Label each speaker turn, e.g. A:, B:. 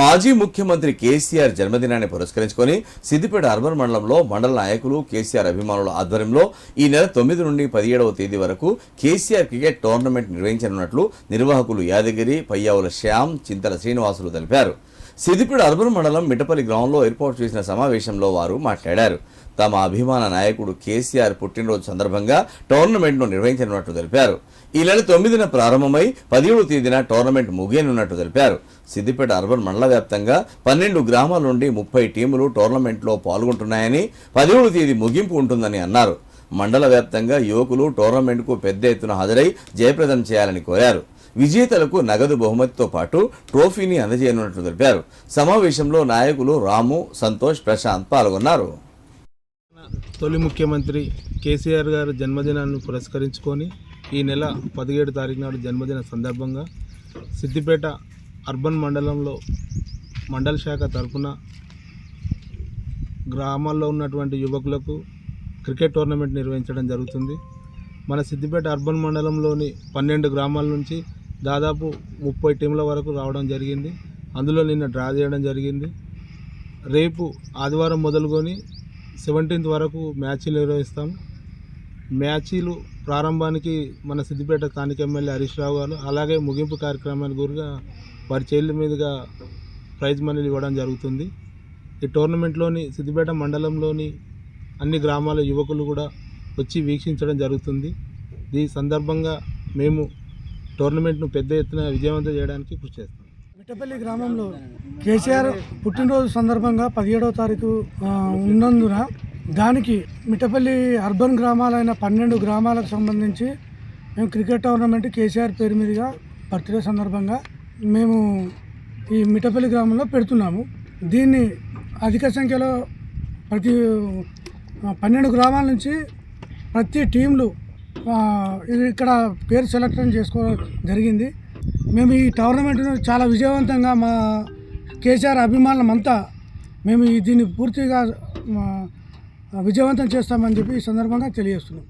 A: మాజీ ముఖ్యమంత్రి కేసీఆర్ జన్మదినాన్ని పురస్కరించుకొని సిద్దిపేట అర్బన్ మండలంలో మండల నాయకులు కేసీఆర్ అభిమానుల ఆధ్వర్యంలో ఈ నెల తొమ్మిది నుండి పదిహేడవ తేదీ వరకు కేసీఆర్ క్రికెట్ టోర్నమెంట్ నిర్వహించనున్నట్లు నిర్వాహకులు యాదగిరి పయ్యావుల శ్యామ్ చింతల శ్రీనివాసులు తెలిపారు. సిద్దిపేట అర్బన్ మండలం మిట్టపల్లి గ్రౌండ్లో ఏర్పాటు చేసిన సమావేశంలో వారు మాట్లాడారు. తమ అభిమాన నాయకుడు కేసీఆర్ పుట్టినరోజు సందర్భంగా టోర్నమెంట్ను నిర్వహించనున్నట్లు తెలిపారు. ఈ నెల తొమ్మిదిన ప్రారంభమై పదిహేడు తేదీన టోర్నమెంట్ ముగియనున్నట్టు తెలిపారు. సిద్దిపేట అర్బన్ మండల వ్యాప్తంగా పన్నెండు గ్రామాల నుండి ముప్పై టీములు టోర్నమెంట్లో పాల్గొంటున్నాయని పదిహేడు తేదీ ముగింపు ఉంటుందని అన్నారు. మండల వ్యాప్తంగా యువకులు టోర్నమెంట్కు పెద్ద ఎత్తున హాజరై జయప్రదం చేయాలని కోరారు. విజేతలకు నగదు బహుమతితో పాటు ట్రోఫీని అందజేయనున్నట్లు తెలిపారు సమావేశంలో నాయకులు రాము సంతోష్ ప్రశాంత్ పాల్గొన్నారు.
B: తొలి ముఖ్యమంత్రి కేసీఆర్ గారు జన్మదినాన్ని పురస్కరించుకొని ఈ నెల పదిహేడు తారీఖు నాడు జన్మదిన సందర్భంగా సిద్దిపేట అర్బన్ మండలంలో మండల శాఖ తరఫున గ్రామాల్లో ఉన్నటువంటి యువకులకు క్రికెట్ టోర్నమెంట్ నిర్వహించడం జరుగుతుంది. మన సిద్దిపేట అర్బన్ మండలంలోని పన్నెండు గ్రామాల నుంచి దాదాపు ముప్పై టీంల వరకు రావడం జరిగింది. అందులో నిన్న డ్రా చేయడం జరిగింది. రేపు ఆదివారం మొదలుకొని సెవెంటీన్త్ వరకు మ్యాచ్లు నిర్వహిస్తాం. మ్యాచీలు ప్రారంభానికి మన సిద్దిపేట స్థానిక ఎమ్మెల్యే హరీష్ రావు గారు అలాగే ముగింపు కార్యక్రమానికి గురిగా వారి చేతుల మీదుగా ప్రైజ్ మనీలు ఇవ్వడం జరుగుతుంది. ఈ టోర్నమెంట్లోని సిద్దిపేట మండలంలోని అన్ని గ్రామాల యువకులు కూడా వచ్చి వీక్షించడం జరుగుతుంది. ఈ సందర్భంగా మేము టోర్నమెంట్ను పెద్ద ఎత్తున విజయవంతం చేయడానికి కృషి చేస్తాం.
C: మిట్టపల్లి గ్రామంలో కేసీఆర్ పుట్టినరోజు సందర్భంగా పదిహేడవ తారీఖు ఉన్నందున దానికి మిట్టపల్లి అర్బన్ గ్రామాలైన పన్నెండు గ్రామాలకు సంబంధించి మేము క్రికెట్ టోర్నమెంట్ కేసీఆర్ పేరు మీదుగా బర్త్డే సందర్భంగా మేము ఈ మిట్టపల్లి గ్రామంలో పెడుతున్నాము. దీన్ని అధిక సంఖ్యలో ప్రతి పన్నెండు గ్రామాల నుంచి ప్రతి టీంలు ఇక్కడ పేరు సెలెక్షన్ చేసుకోవడం జరిగింది. మేము ఈ టోర్నమెంట్ను చాలా విజయవంతంగా మా కేసీఆర్ అభిమానులమంతా మేము దీన్ని పూర్తిగా విజయవంతం చేస్తామని చెప్పి ఈ సందర్భంగా తెలియజేస్తున్నాం.